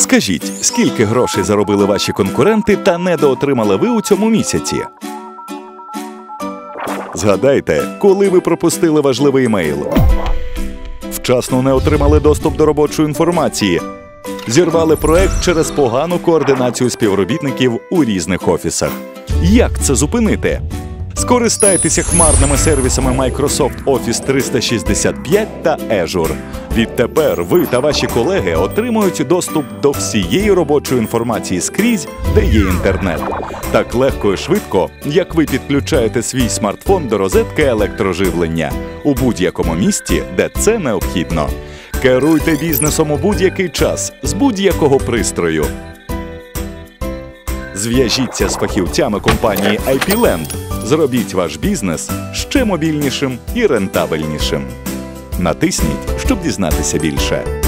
Скажіть, скільки грошей заробили ваші конкуренти та недоотримали ви у цьому місяці? Згадайте, коли ви пропустили важливий емейл. Вчасно не отримали доступ до робочої інформації. Зірвали проект через погану координацію співробітників у різних офісах. Як це зупинити? Скористайтеся хмарними сервісами Microsoft Office 365 та Azure. Відтепер ви та ваші колеги отримують доступ до всієї робочої інформації скрізь, де є інтернет. Так легко і швидко, як ви підключаєте свій смартфон до розетки електроживлення у будь-якому місті, де це необхідно. Керуйте бізнесом у будь-який час з будь-якого пристрою. Зв'яжіться з фахівцями компанії IPLand. Зробіть ваш бізнес ще мобільнішим і рентабельнішим. Натисніть, щоб дізнатися більше.